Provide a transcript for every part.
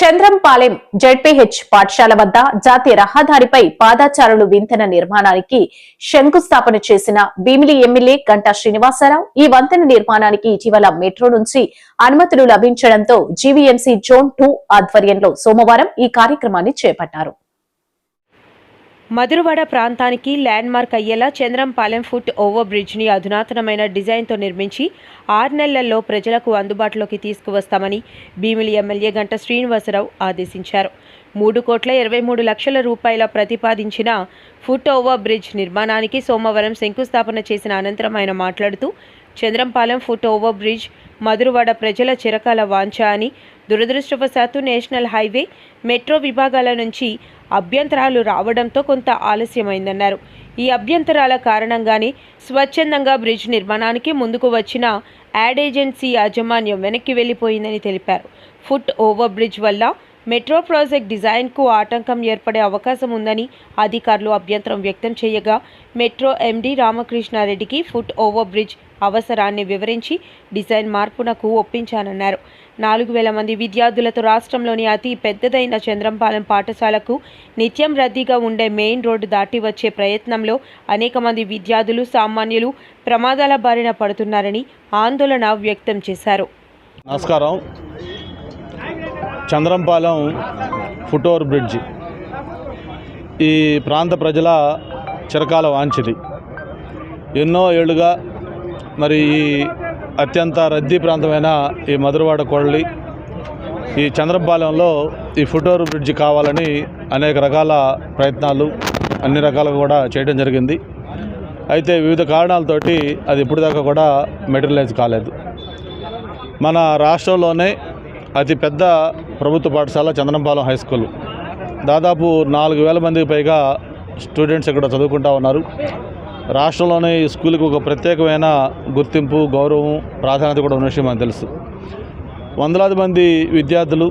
Chandrampalem ZPH పాఠశాల వద్ద జాతీయ రహదారిపై పాదాచారులు వింతన నిర్మాణానికి శంకుస్థాపన చేసిన భీమిలి ఎమ్మెల్యే గంటా శ్రీనివాసరావు ఈ వంతెన నిర్మాణానికి ఇటీవల మెట్రో నుంచి అనుమతులు లభించడంతో జీవీఎంసీ జోన్ టూ ఆధ్వర్యంలో సోమవారం ఈ కార్యక్రమాన్ని చేపట్టారు. మధురవాడ ప్రాంతానికి ల్యాండ్మార్క్ అయ్యేలా చంద్రంపాలెం ఫుట్ ఓవర్ బ్రిడ్జ్ని అధునాతనమైన డిజైన్తో నిర్మించి ఆరు నెలల్లో ప్రజలకు అందుబాటులోకి తీసుకువస్తామని భీమిలి ఎమ్మెల్యే గంట శ్రీనివాసరావు ఆదేశించారు. మూడు కోట్ల ఇరవై మూడు లక్షల రూపాయల ప్రతిపాదించిన ఫుట్ ఓవర్ బ్రిడ్జ్ నిర్మాణానికి సోమవారం శంకుస్థాపన చేసిన అనంతరం ఆయన మాట్లాడుతూ Chandrampalem foot over bridge Madhurawada ప్రజల చిరకాల వాంఛ అని దురదృష్టవశాత్తు నేషనల్ హైవే మెట్రో విభాగాల నుంచి అభ్యంతరాలు రావడంతో కొంత ఆలస్యమైందన్నారు. ఈ అభ్యంతరాల కారణంగానే స్వచ్ఛందంగా బ్రిడ్జ్ నిర్మాణానికి ముందుకు వచ్చిన యాడ్ ఏజెన్సీ యాజమాన్యం వెనక్కి వెళ్ళిపోయిందని తెలిపారు. ఫుట్ ఓవర్ బ్రిడ్జ్ వల్ల మెట్రో ప్రాజెక్ట్ డిజైన్కు ఆటంకం ఏర్పడే అవకాశం ఉందని అధికారులు అభ్యంతరం వ్యక్తం చేయగా మెట్రో ఎండీ రామకృష్ణారెడ్డికి ఫుట్ ఓవర్ బ్రిడ్జ్ అవసరాన్ని వివరించి డిజైన్ మార్పునకు ఒప్పించానన్నారు. నాలుగు వేల మంది విద్యార్థులతో రాష్ట్రంలోని అతి పెద్దదైన చంద్రంపాలెం పాఠశాలకు నిత్యం రద్దీగా ఉండే మెయిన్ రోడ్డు దాటి వచ్చే ప్రయత్నంలో అనేక మంది విద్యార్థులు సామాన్యులు ప్రమాదాల బారిన పడుతున్నారని ఆందోళన వ్యక్తం చేశారు. నమస్కారం. Chandrampalem foot over bridge. ఈ ప్రాంత ప్రజల చిరకాల వాంఛిది ఎన్నో ఏళ్ళుగా మరి ఈ అత్యంత రద్దీ ప్రాంతమైన ఈ మధురవాడ కొళ్ళి ఈ చంద్రపాలెంలో ఈ ఫుటోర్ బ్రిడ్జ్ కావాలని అనేక రకాల ప్రయత్నాలు అన్ని రకాలుగా కూడా చేయడం జరిగింది. అయితే వివిధ కారణాలతోటి అది ఇప్పటిదాకా కూడా మెటీరియలైజ్ కాలేదు. మన రాష్ట్రంలోనే అతిపెద్ద ప్రభుత్వ పాఠశాల చందనంపాలెం హై స్కూల్. దాదాపు నాలుగు వేల మందికి పైగా స్టూడెంట్స్ ఇక్కడ చదువుకుంటా ఉన్నారు. రాష్ట్రంలోనే ఈ స్కూల్కి ఒక ప్రత్యేకమైన గుర్తింపు గౌరవం ప్రాధాన్యత కూడా ఉన్న విషయం మనకు తెలుసు. వందలాది మంది విద్యార్థులు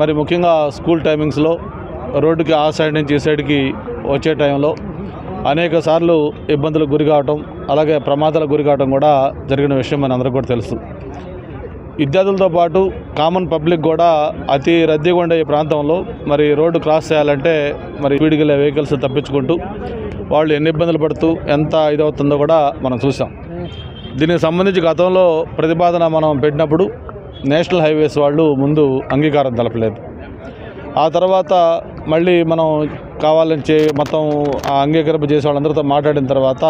మరి ముఖ్యంగా స్కూల్ టైమింగ్స్లో రోడ్డుకి ఆ సైడ్ నుంచి ఈ సైడ్కి వచ్చే టైంలో అనేక సార్లు ఇబ్బందులకు గురి కావటం అలాగే ప్రమాదాలకు గురి కావటం కూడా జరిగిన విషయం మన అందరికీ కూడా తెలుసు. విద్యార్థులతో పాటు కామన్ పబ్లిక్ కూడా అతి రద్దీగా ఉండే ఈ ప్రాంతంలో మరి రోడ్డు క్రాస్ చేయాలంటే మరి స్పీడ్కి వెళ్ళే వెహికల్స్ తప్పించుకుంటూ వాళ్ళు ఎన్ని ఇబ్బందులు పడుతూ ఎంత ఇదవుతుందో కూడా మనం చూసాం దీనికి సంబంధించి గతంలో ప్రతిపాదన మనం పెట్టినప్పుడు నేషనల్ హైవేస్ వాళ్ళు ముందు అంగీకారం తెలపలేదు. ఆ తర్వాత మళ్ళీ మనం కావాలని చే మొత్తం ఆ చేసే వాళ్ళందరితో మాట్లాడిన తర్వాత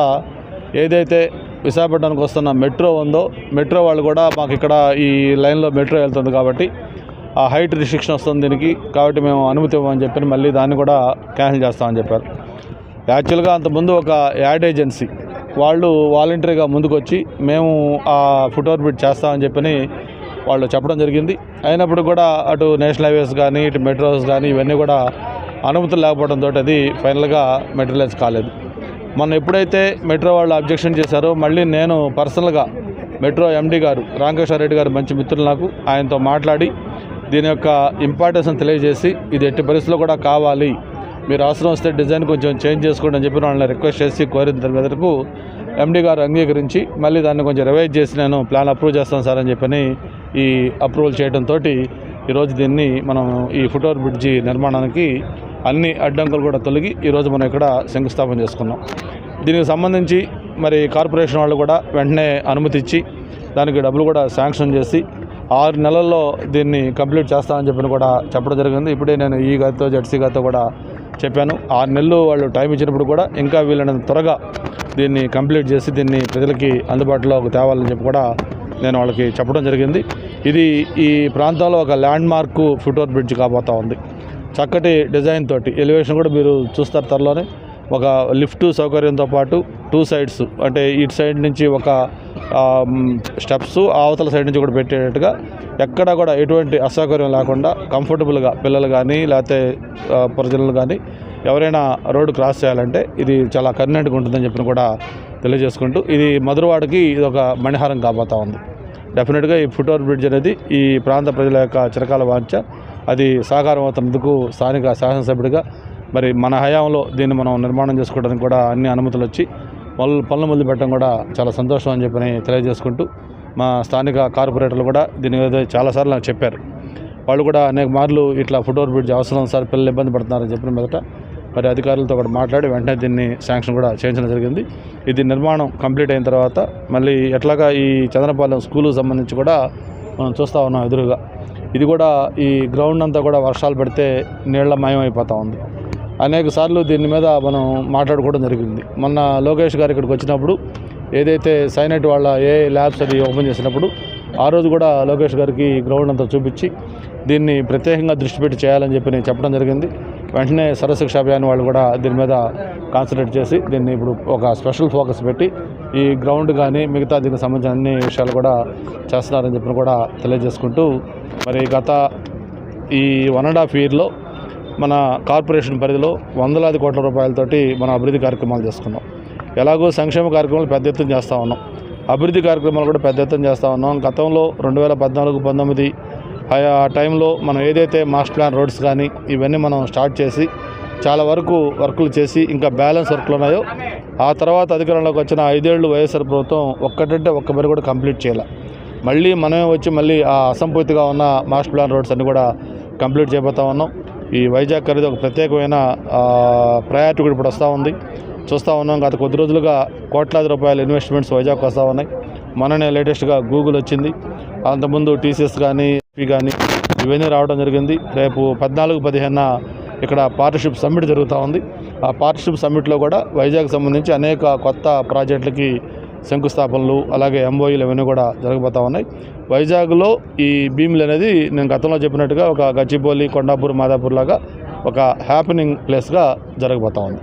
ఏదైతే విశాఖపట్నానికి వస్తున్న మెట్రో ఉందో మెట్రో వాళ్ళు కూడా మాకు ఇక్కడ ఈ లైన్లో మెట్రో వెళ్తుంది కాబట్టి ఆ హైట్ రిస్ట్రిక్షన్ వస్తుంది దీనికి. కాబట్టి మేము అనుమతి ఇవ్వమని చెప్పి మళ్ళీ దాన్ని కూడా క్యాన్సిల్ చేస్తామని చెప్పారు. యాక్చువల్గా అంతకుముందు ఒక యాడ్ ఏజెన్సీ వాళ్ళు వాలంటరీగా ముందుకొచ్చి మేము ఆ ఫుట్ఓవర్ బ్రిడ్జ్ చేస్తామని చెప్పని వాళ్ళు చెప్పడం జరిగింది. అయినప్పుడు కూడా అటు నేషనల్ హైవేస్ కానీ ఇటు మెట్రోస్ కానీ ఇవన్నీ కూడా అనుమతులు లేకపోవడంతో అది ఫైనల్గా మెటీరియలైజ్ కాలేదు. మొన్న ఎప్పుడైతే మెట్రో వాళ్ళు అబ్జెక్షన్ చేశారో మళ్ళీ నేను పర్సనల్గా మెట్రో ఎండీ గారు రామకృష్ణారెడ్డి గారు మంచి మిత్రులు నాకు ఆయనతో మాట్లాడి దీని యొక్క ఇంపార్టెన్స్ని తెలియజేసి ఇది ఎట్టి పరిస్థితుల్లో కూడా కావాలి. మీరు అవసరం వస్తే డిజైన్ కొంచెం చేంజ్ చేసుకోండి అని చెప్పి వాళ్ళని రిక్వెస్ట్ చేసి కోరిన దాని మీదకు ఎండీ గారు అంగీకరించి మళ్ళీ దాన్ని కొంచెం రివైజ్ చేసి నేను ప్లాన్ అప్రూవ్ చేస్తాను సార్ అని చెప్పని ఈ అప్రూవల్ చేయడంతో ఈరోజు దీన్ని మనం ఈ ఫుట్ఓవర్ బ్రిడ్జి నిర్మాణానికి అన్ని అడ్డంకులు కూడా తొలగి ఈరోజు మనం ఇక్కడ శంకుస్థాపన చేసుకున్నాం. దీనికి సంబంధించి మరి కార్పొరేషన్ వాళ్ళు కూడా వెంటనే అనుమతి ఇచ్చి దానికి డబ్బులు కూడా శాంక్షన్ చేసి ఆరు నెలల్లో దీన్ని కంప్లీట్ చేస్తామని చెప్పి కూడా చెప్పడం జరిగింది. ఇప్పుడే నేను ఈ గారితో జెడ్సీ గారితో కూడా చెప్పాను. ఆరు నెలలు వాళ్ళు టైం ఇచ్చినప్పుడు కూడా ఇంకా వీళ్ళని త్వరగా దీన్ని కంప్లీట్ చేసి దీన్ని ప్రజలకి అందుబాటులోకి తేవాలని చెప్పి కూడా నేను వాళ్ళకి చెప్పడం జరిగింది. ఇది ఈ ప్రాంతంలో ఒక ల్యాండ్ మార్కు ఫుట్ఓవర్ బ్రిడ్జ్ కాబోతా ఉంది. చక్కటి డిజైన్ తోటి ఎలివేషన్ కూడా మీరు చూస్తారు త్వరలోనే. ఒక లిఫ్ట్ సౌకర్యంతో పాటు టూ సైడ్స్ అంటే ఇటు సైడ్ నుంచి ఒక స్టెప్స్ అవతల సైడ్ నుంచి కూడా పెట్టేటట్టుగా ఎక్కడ కూడా ఎటువంటి అసౌకర్యం లేకుండా కంఫర్టబుల్గా పిల్లలు కానీ లేకపోతే ప్రజలు కానీ ఎవరైనా రోడ్డు క్రాస్ చేయాలంటే ఇది చాలా కన్వీనెంట్గా ఉంటుందని చెప్పిన కూడా తెలియజేసుకుంటూ ఇది మధురవాడకి ఇది ఒక మణిహారం కాబోతా ఉంది. డెఫినెట్గా ఈ ఫుట్ఓవర్ బ్రిడ్జ్ అనేది ఈ ప్రాంత ప్రజల యొక్క చిరకాల వాంఛ. అది సాకారం అవుతున్నందుకు స్థానిక శాసనసభ్యుడిగా మరి మన హయాంలో దీన్ని మనం నిర్మాణం చేసుకోవడానికి కూడా అన్ని అనుమతులు వచ్చి పనులు పనులు మొదలు పెట్టడం కూడా చాలా సంతోషం అని చెప్పని తెలియజేసుకుంటూ మా స్థానిక కార్పొరేటర్లు కూడా దీని మీద చాలాసార్లు నాకు చెప్పారు. వాళ్ళు కూడా అనేక మార్లు ఇట్లా ఫుట్ఓవర్ బ్రిడ్జ్ అవసరం సార్ పిల్లలు ఇబ్బంది పడుతున్నారని చెప్పిన మీదట మరి అధికారులతో కూడా మాట్లాడి వెంటనే దీన్ని శాంక్షన్ కూడా చేయించడం జరిగింది. ఇది నిర్మాణం కంప్లీట్ అయిన తర్వాత మళ్ళీ ఎట్లాగా ఈ చంద్రపాలెం స్కూలుకు సంబంధించి కూడా మనం చూస్తూ ఉన్నాం ఎదురుగా. ఇది కూడా ఈ గ్రౌండ్ అంతా కూడా వర్షాలు పడితే నీళ్ళ మాయమైపోతూ అయిపోతూ ఉంది. అనేక సార్లు దీని మీద మనం మాట్లాడుకోవడం జరిగింది. మొన్న లోకేష్ గారు ఇక్కడికి వచ్చినప్పుడు ఏదైతే సైనట్ వాళ్ళ ఏ ల్యాబ్స్ అది ఓపెన్ చేసినప్పుడు ఆ రోజు కూడా లోకేష్ గారికి గ్రౌండ్ అంతా చూపించి దీన్ని ప్రత్యేకంగా దృష్టి పెట్టి చేయాలని చెప్పి నేను చెప్పడం జరిగింది. వెంటనే సర్వశిక్ష అభియాన్ వాళ్ళు కూడా దీని మీద కాన్సన్ట్రేట్ చేసి దీన్ని ఇప్పుడు ఒక స్పెషల్ ఫోకస్ పెట్టి ఈ గ్రౌండ్ కానీ మిగతా దీనికి సంబంధించిన అన్ని విషయాలు కూడా చేస్తున్నారని చెప్పిన కూడా తెలియజేసుకుంటూ మరి గత ఈ వన్ అండ్ హాఫ్ ఇయర్లో మన కార్పొరేషన్ పరిధిలో వందలాది కోట్ల రూపాయలతోటి మనం అభివృద్ధి కార్యక్రమాలు చేసుకున్నాం. ఎలాగో సంక్షేమ కార్యక్రమాలు పెద్ద ఎత్తున చేస్తూ ఉన్నాం. అభివృద్ధి కార్యక్రమాలు కూడా పెద్ద ఎత్తున చేస్తూ ఉన్నాం. గతంలో రెండు వేల పద్నాలుగు పంతొమ్మిది ఆ టైంలో మనం ఏదైతే మాస్టర్ ప్లాన్ రోడ్స్ కానీ ఇవన్నీ మనం స్టార్ట్ చేసి చాలా వరకు వర్కులు చేసి ఇంకా బ్యాలెన్స్ వర్కులు ఉన్నాయో ఆ తర్వాత అధికారంలోకి వచ్చిన ఐదేళ్ళు వైఎస్ఆర్ ప్రభుత్వం ఒక్కటంటే ఒక్క మరి కూడా కంప్లీట్ చేయాలి. మళ్ళీ మనమే వచ్చి మళ్ళీ ఆ అసంపూర్తిగా ఉన్న మాస్టర్ ప్లాన్ రోడ్స్ అన్ని కూడా కంప్లీట్ చేయబోతా ఉన్నాం. ఈ వైజాగ్ అనేది ఒక ప్రత్యేకమైన ప్రయారిటీ కూడా ఇప్పుడు వస్తూ ఉంది. చూస్తూ ఉన్నాం గత కొద్ది రోజులుగా కోట్లాది రూపాయల ఇన్వెస్ట్మెంట్స్ వైజాగ్ వస్తూ ఉన్నాయి. మననే లేటెస్ట్గా గూగుల్ వచ్చింది. అంతకుముందు టీసీఎస్ కానీ కానీ ఇవన్నీ రావడం జరిగింది. రేపు పద్నాలుగు పదిహేను ఇక్కడ పార్ట్నర్షిప్ సమ్మిట్ జరుగుతూ ఉంది. ఆ పార్ట్నర్షిప్ సమ్మిట్లో కూడా వైజాగ్ సంబంధించి అనేక కొత్త ప్రాజెక్టులకి శంకుస్థాపనలు అలాగే ఎంఓఈలు ఇవన్నీ కూడా జరగబోతూ ఉన్నాయి. వైజాగ్లో ఈ భీములు అనేది నేను గతంలో చెప్పినట్టుగా ఒక గచ్చిబౌలి కొండాపూర్ మాదాపూర్ లాగా ఒక హ్యాపెనింగ్ ప్లేస్గా జరగబోతూ ఉంది.